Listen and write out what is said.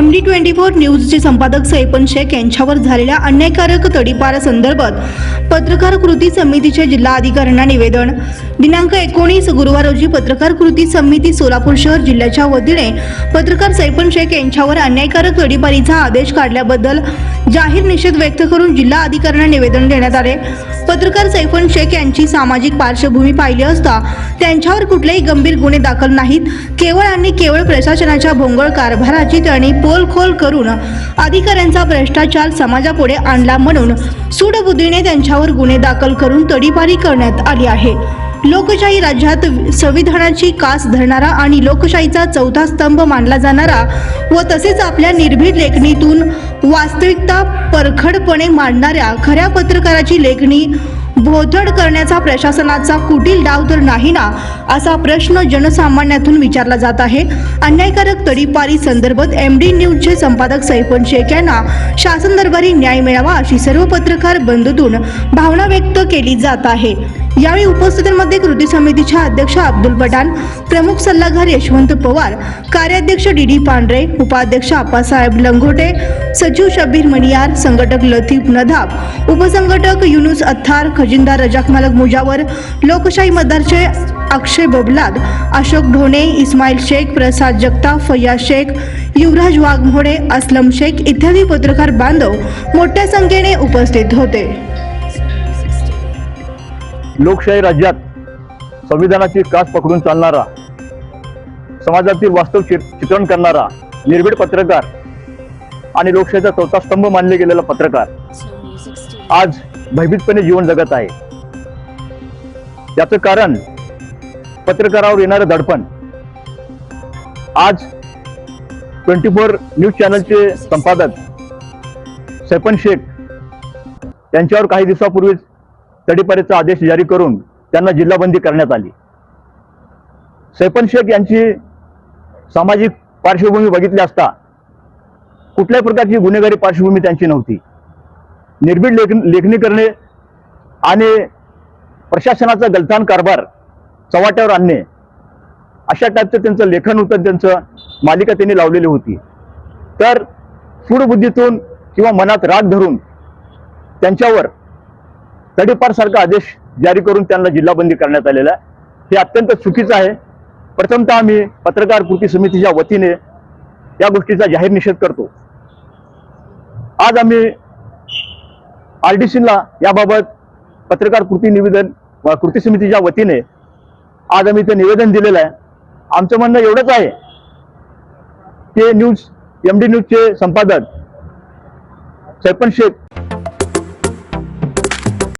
M D twenty four न्यूजचे संपादक सैपन शेख यांच्यावर झालेल्या अन्यायकारक तडीपारासंदर्भात पत्रकार कृती समितीचे जिल्हाधिकाऱ्यांना निवेदन. दिनांक एकोणीस गुरुवार रोजी पत्रकार कृती समिती सोलापूर शहर जिल्ह्याच्या वतीने पत्रकार सैपन शेख यांच्यावर अन्यायकारक तडीपारीचा आदेश काढल्याबद्दल जाहीर निषेध व्यक्त करून जिल्हा अधिकाऱ्यांना निवेदन देण्यात आले. पत्रकार सैफन शेख यांची सामाजिक पार्श्वभूमी पाहिली असता त्यांच्यावर कुठलेही गंभीर गुन्हे दाखल नाहीत. केवळ आणि केवळ प्रशासनाच्या भोंगळ कारभाराची त्यांनी पोलखोल करून अधिकाऱ्यांचा भ्रष्टाचार समाजापुढे आणला म्हणून सूडबुद्धीने त्यांच्यावर गुन्हे दाखल करून तडीपारी करण्यात आली आहे. लोकशाही राज्यात संविधानाची कास धरणारा आणि लोकशाहीचा चौथा स्तंभ मानला जाणारा व तसेच आपल्या निर्भीड लेखणीतून वास्तविकता परखडपणे मांडणाऱ्या खऱ्या पत्रकाराची लेखणी भोथड करण्याचा प्रशासनाचा कुटील डाव तर नाही ना असा प्रश्न जनसामान्यातून विचारला जात आहे. अन्यायकारक तडीपारी संदर्भात एम डी न्यूजचे संपादक सैफन शेख यांना शासन दरबारी न्याय मिळावा अशी सर्व पत्रकार बंधूतून भावना व्यक्त केली जात आहे. यावेळी उपस्थितांमध्ये कृती समितीच्या अध्यक्ष अब्दुल पठाण प्रमुख सल्लागार यशवंत पवार कार्याध्यक्ष डी डी पांढरे उपाध्यक्ष आप्पासाहेब लंगोटे सचिव शब्बीर मणियार संघटक लतीफ नदाब उपसंघटक युनुस अत्थार खजिनदार रजाक मालक मुजावर लोकशाही मतदारचे अक्षय बबलाद अशोक ढोणे इस्माईल शेख प्रसाद जगताप फैयाज शेख युवराज वाघमोडे असलम शेख इत्यादी पत्रकार बांधव मोठ्या संख्येने उपस्थित होते. लोकशाही राज्यात संविधानाची कास पकडून चालणारा समाजातील वास्तव चित्रण करणारा निर्भीड पत्रकार आणि लोकशाहीचा चौथा स्तंभ मानले गेलेला पत्रकार आज भयभीतपणे जीवन जगत आहे. याचं कारण पत्रकारावर येणारं दडपण. आज ट्वेंटी फोर न्यूज चॅनलचे संपादक सैपन शेख यांच्यावर काही दिवसापूर्वीच तडीपारीचा आदेश जारी करून त्यांना जिल्हाबंदी करण्यात आली. सैपन शेख यांची सामाजिक पार्श्वभूमी बघितली असता कुठल्याही प्रकारची गुन्हेगारी पार्श्वभूमी त्यांची नव्हती. निर्भीड लेख लेखणी करणे आणि प्रशासनाचा गलथान कारभार चव्हाट्यावर आणणे अशा टाईपचं त्यांचं लेखन होतं त्यांचं मालिका त्यांनी लावलेली होती. तर सूडबुद्धीतून किंवा मनात राग धरून त्यांच्यावर तडीपार सारखा आदेश जारी करून त्यांना जिल्हाबंदी करण्यात आलेला आहे. हे अत्यंत चुकीचं आहे. प्रथमतः आम्ही पत्रकार कृती समितीच्या वतीने या गोष्टीचा जाहीर निषेध करतो. आज आम्ही आर डी सीला याबाबत पत्रकार कृती निवेदन कृती समितीच्या वतीने आज आम्ही ते निवेदन दिलेलं आहे. आमचं म्हणणं एवढंच आहे की न्यूज एम डी न्यूजचे संपादक सैपन शेख